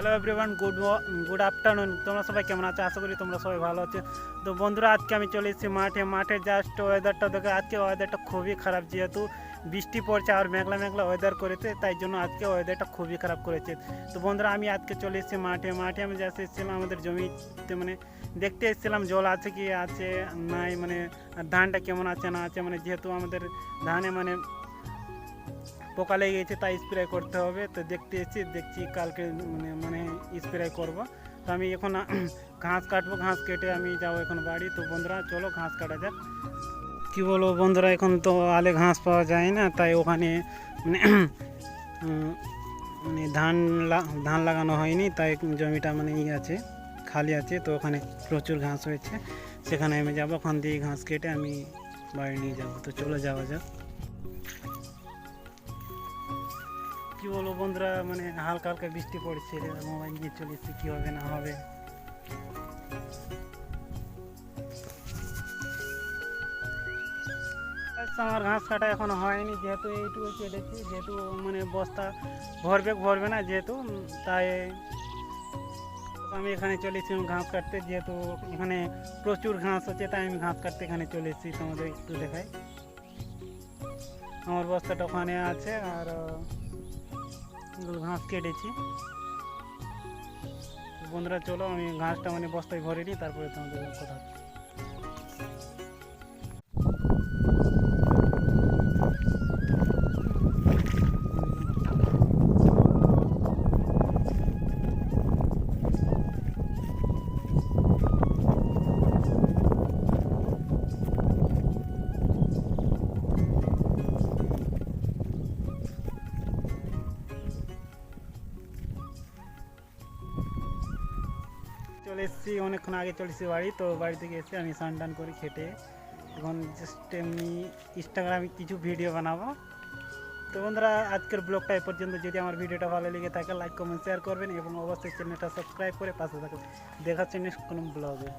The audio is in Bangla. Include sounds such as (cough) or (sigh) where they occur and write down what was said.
Hello everyone good good afternoon তোমরা সবাই কেমন আছো? আশা করি তোমরা সবাই ভালো আছো। তো বন্ধুরা, আজকে আমি চলে এসেছি মাঠে। মাঠে জাস্ট ওয়েদারটা দেখে, আজকে ওয়েদারটা খুবই খারাপ যেহেতু বৃষ্টি পড়ছে আর মেঘলা মেঘলা ওয়েদার করেছে, তাই জন্য আজকে ওয়েদারটা খুবই খারাপ করেছে। তো বন্ধুরা, আমি আজকে চলে এসেছি মাঠে। মাঠে আমি জাস্ট এসেছিলাম আমাদের জমিতে মানে দেখতে এসেছিলাম জল আছে কি আছে, নাই মানে ধানটা কেমন আছে না আছে মানে যেহেতু আমাদের ধানে মানে পোকা লেগে গেছে, তাই স্প্রে করতে হবে। তো দেখতে এসেছি, দেখছি কালকে মানে মানে স্প্রে করব। তো আমি এখন (clears throat) ঘাস কাটবো, ঘাস কেটে আমি যাব এখন বাড়ি। তো বন্ধুরা, চলো ঘাস কাটা যাক। কী বলব বন্ধুরা, এখন তো আলে ঘাস পাওয়া যায় না, তাই ওখানে মানে (clears throat) মানে ধান ধান লাগানো হয়নি, তাই জমিটা মানে ই আছে, খালি আছে। তো ওখানে প্রচুর ঘাস হয়েছে, সেখানে আমি যাব। ওখান দিয়ে ঘাস কেটে আমি বাড়ি নিয়ে যাব। তো চলে যাওয়া যাক। কি বলব বন্ধুরা মানে হালকা হালকা বৃষ্টি পড়ছে, মোবাইল নিয়ে এসেছি কী হবে না হবে। আমার ঘাস কাটা এখনও হয়নি, যেহেতু এইটুকু কেটেছি, যেহেতু মানে বস্তা ভরবে ভরবে না যেহেতু তাই আমি এখানে চলে এসেছি ঘাস কাটতে, যেহেতু এখানে প্রচুর ঘাস আছে, তাই আমি ঘাস কাটতে এখানে চলে এসেছি তোমাদের একটু দেখাই। আমার বস্তাটা ওখানে আছে, আর ঘাস কেটেছি। বন্ধুরা চলো আমি ঘাসটা মানে বস্তায় ভরে নিই তারপরে তোমাদের কথা চলে এসেছি, অনেকক্ষণ আগে চলে এসেছি বাড়ি, তো বাড়ি থেকে এসে আমি স্নান টান করে খেটে এখন জাস্ট এমনি ইনস্টাগ্রামে কিছু ভিডিও বানাবো। তো বন্ধুরা, আজকের ব্লগটা এ পর্যন্ত। যদি আমার ভিডিওটা ভালো লেগে থাকে লাইক কমেন্ট শেয়ার করবেন এবং অবশ্যই চ্যানেলটা সাবস্ক্রাইব করে পাশে থাকবেন দেখাচ্ছি নেক্সট কোনো ব্লগে